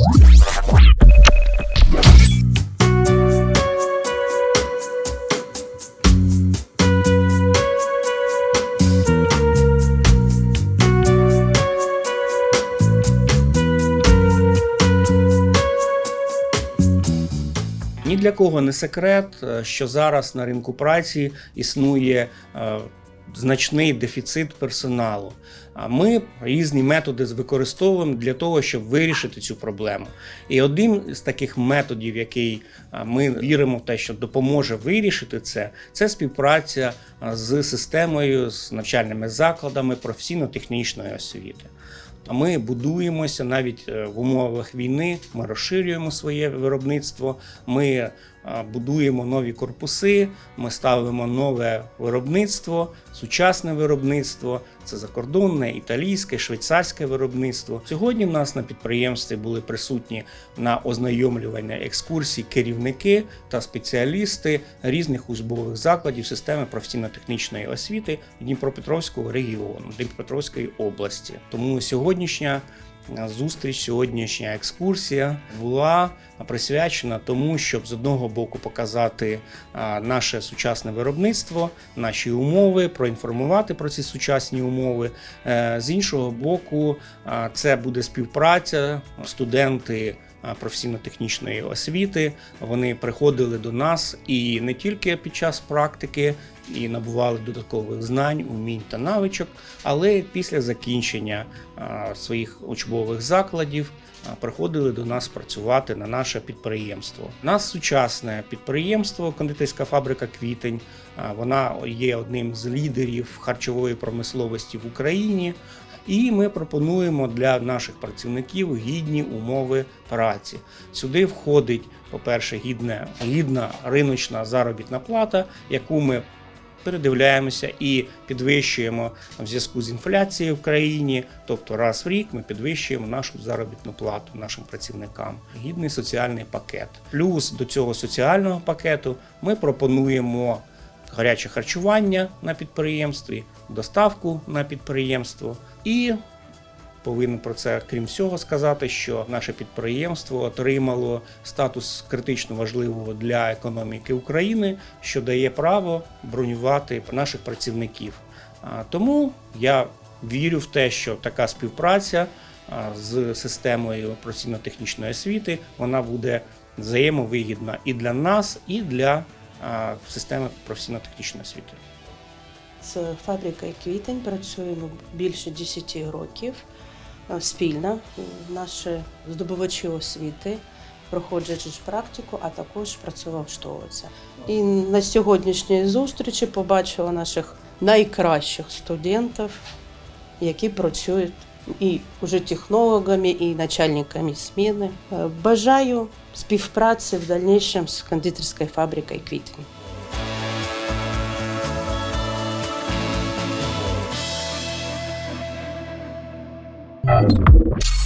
Ні для кого не секрет, е, що зараз на ринку праці існує е, значний дефіцит персоналу. А ми різні методи використовуємо для того, щоб вирішити цю проблему. І один з таких методів, який ми віримо в те, що допоможе вирішити це, це співпраця з системою, з навчальними закладами професійно-технічної освіти. А Ми будуємося навіть е, в умовах війни. Ми розширюємо своє виробництво. Ми будуємо нові корпуси. Ми ставимо нове виробництво, сучасне виробництво. Це закордонне, італійське, швейцарське виробництво. Сьогодні в нас на підприємстві були присутні на ознайомлювальній екскурсії керівники та спеціалісти різних учбових закладів системи професійно-технічної освіти Дніпропетровського регіону, Дніпропетровської області. Тому сьогоднішня зустріч, сьогоднішня екскурсія була присвячена тому, щоб з одного боку показати наше сучасне виробництво, наші умови, проінформувати про ці сучасні умови. Е, З іншого боку, це буде співпраця, студенти. Професійно-технічної освіти вони приходили до нас і не тільки під час практики і набували додаткових знань, умінь та навичок, але після закінчення своїх учбових закладів приходили до нас працювати на наше підприємство. У нас сучасне підприємство, кондитерська фабрика Квітень. Вона є одним з лідерів харчової промисловості в Україні. І ми пропонуємо для наших працівників гідні умови праці. Сюди входить, по-перше, гідне, гідна риночна заробітна плата, яку ми передивляємося і підвищуємо в зв'язку з інфляцією в країні. Тобто раз в рік ми підвищуємо нашу заробітну плату нашим працівникам. Гідний соціальний пакет. Плюс до цього соціального пакету ми пропонуємо гаряче харчування на підприємстві, доставку на підприємство і повинен про це, крім всього, сказати, що наше підприємство отримало статус критично важливого для економіки України, що дає право бронювати наших працівників. Тому я вірю в те, що така співпраця з системою професійно-технічної освіти вона буде взаємовигідна і для нас, і для системи професійно-технічної освіти. З фабрикою квітень працюємо більше 10 років е, спільно. Наші здобувачі освіти проходять ж практику, а також працевлаштовуються. І на сьогоднішній зустрічі побачила наших найкращих студентів, які працюють і вже технологами, і начальниками зміни. Е, Бажаю співпраці в дальнішому з кондитерською фабрикою out.